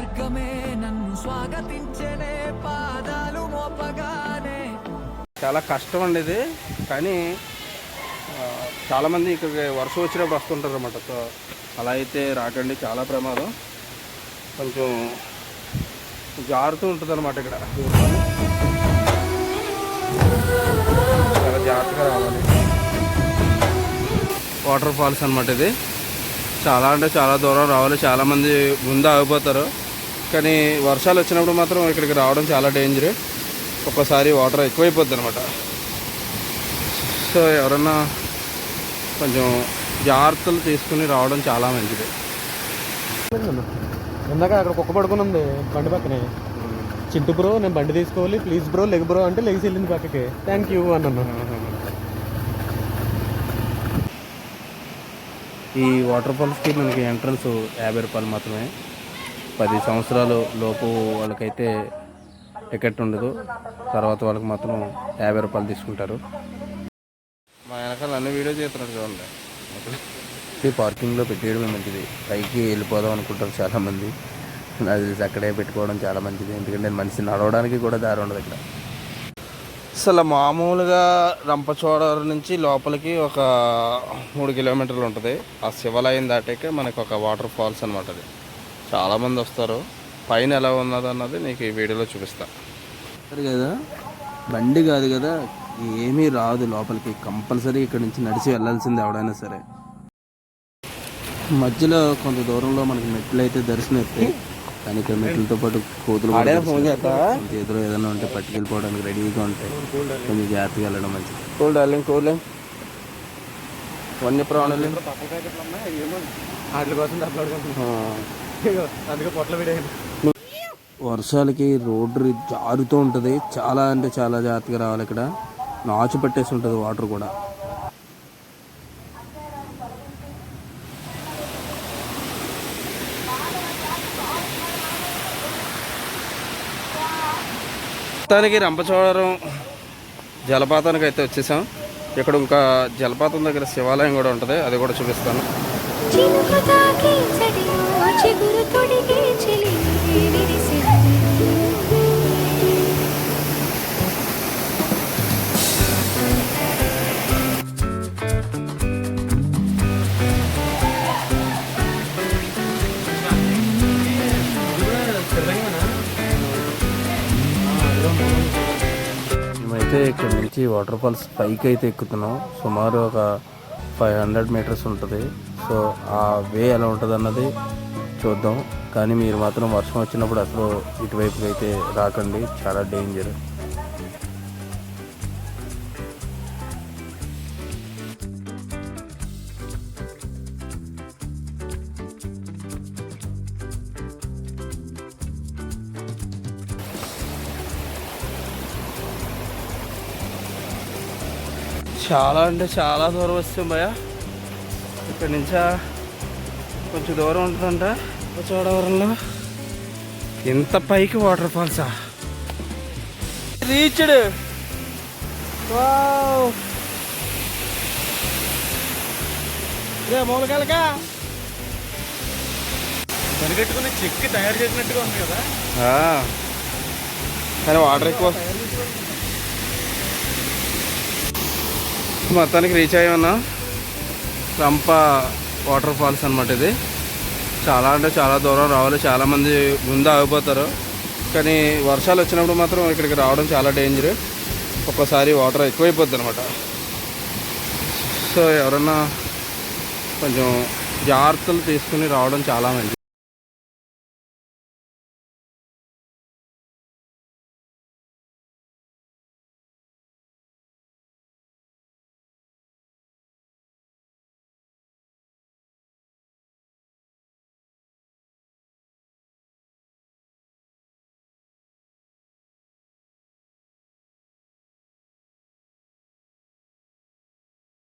స్వర్గమే నన్ను స్వాగతించనే పాదాలు మోపగానే. చాలా కష్టం అండి ఇది కానీ చాలామంది ఇక్కడికి వర్షం వచ్చినప్పుడు వస్తుంటారు అనమాట సో అలా అయితే రాకండి చాలా ప్రమాదం. కొంచెం జారుతూ ఉంటుంది అనమాట ఇక్కడ. చాలా జాగ్రత్తగా రావాలి. వాటర్ ఫాల్స్ అనమాట ఇది. చాలా అంటే చాలా దూరం రావాలి. చాలామంది ముందు ఆగిపోతారు. కానీ వర్షాలు వచ్చినప్పుడు మాత్రం ఇక్కడికి రావడం చాలా డేంజర్ ఒక్కోసారి వాటర్ ఎక్కువైపోద్ది అనమాట సో ఎవరన్నా కొంచెం జాగ్రత్తలు తీసుకుని రావడం చాలా మంచిది. ఇందాక అక్కడ కుక్క పడుకుని ఉంది బండి పక్కనే. చింటు బ్రో నేను బండి తీసుకోవాలి. ప్లీజ్ బ్రో లెగ్ బ్రో అంటే లెగ్స్ వెళ్ళింది పక్కకి. థ్యాంక్ యూ అన్నాను. ఈ వాటర్ ఫాల్స్కి మనకి ఎంట్రన్స్ యాభై రూపాయలు మాత్రమే. పది సంవత్సరాలు లోపు వాళ్ళకైతే టికెట్ ఉండదు. తర్వాత వాళ్ళకి మాత్రం యాభై రూపాయలు తీసుకుంటారు. మా వెనకాల అన్ని వీడియో చేస్తున్నారు చూడండి. ఈ పార్కింగ్లో పెట్టేయడమే మంచిది. పైకి వెళ్ళిపోదాం అనుకుంటారు చాలామంది. అది తెలిసి అక్కడే పెట్టుకోవడం చాలా మంచిది. ఎందుకంటే మనిషి నడవడానికి కూడా దారి ఉండదు ఇక్కడ అసలు మామూలుగా రంపచోడవరం నుంచి లోపలికి ఒక మూడు కిలోమీటర్లు ఉంటుంది. ఆ శివాలయం దాటాక మనకు ఒక వాటర్ ఫాల్స్ అనమాట అది. చాలామంది వస్తారు. పైన ఎలా ఉన్నది అన్నది నీకు ఈ వీడియోలో చూపిస్తా. సరే కదా? బండి కాదు కదా? ఏమీ రాదు లోపలికి. కంపల్సరీ ఇక్కడ నుంచి నడిచి వెళ్ళాల్సింది ఎవడైనా సరే. మధ్యలో కొంత దూరంలో మనకి మెట్లు అయితే దర్శనం ఎత్తాయి కానీ ఇక్కడ మెట్లతో పాటు కోతులు. చేతిలో ఏదైనా ఉంటే పట్టుకెళ్ళిపోవడానికి రెడీగా ఉంటాయి. కొంచెం జాగ్రత్తగా వెళ్ళడం మంచిది. కూల్ డార్లింగ్ కూల్ వన్య ప్రాణులు వాటి కోసం అందుకే పొట్ల వీడియో వర్షాలకి రోడ్డు జారుతూ ఉంటుంది. చాలా అంటే చాలా జాగ్రత్తగా రావాలి ఇక్కడ. నాచు పెట్టేసి ఉంటుంది వాటర్ కూడా. మొత్తానికి రంపచోడవరం జలపాతానికి అయితే వచ్చేసాం. ఇక్కడ ఇంకా జలపాతం దగ్గర శివాలయం కూడా ఉంటుంది. అది కూడా చూపిస్తాను. అయితే ఇక్కడ నుంచి వాటర్ ఫాల్స్ పైకి అయితే ఎక్కుతున్నాం. సుమారు ఒక ఫైవ్ హండ్రెడ్ మీటర్స్ ఉంటుంది. సో ఆ వే ఎలా ఉంటుంది అన్నది చూద్దాం. కానీ మీరు మాత్రం వర్షం వచ్చినప్పుడు అసలు ఇటువైపుకి అయితే రాకండి. చాలా డేంజర్. చాలా అంటే చాలా దూరం వస్తాం భయ ఇక్కడి నుంచా కొంచెం దూరం ఉంటుందంట. చోడవరంలో ఇంత పైకి వాటర్ ఫాల్సా రీచ్డ్ మూలకాలకా. కనిపెట్టుకుని చెక్కి తయారు చేసినట్టుగా ఉంది కదా. కానీ వాటర్ ఎక్కువ మొత్తానికి రీచ్ అయ్యామన్నా రంప వాటర్ ఫాల్స్ అనమాట ఇది. చాలా అంటే చాలా దూరం రావాలి. చాలామంది ముందు ఆగిపోతారు. కానీ వర్షాలు వచ్చినప్పుడు మాత్రం ఇక్కడికి రావడం చాలా డేంజర్ ఒక్కోసారి వాటర్ ఎక్కువైపోద్ది అనమాట సో ఎవరన్నా కొంచెం జాగ్రత్తలు తీసుకుని రావడం చాలా మంచిది.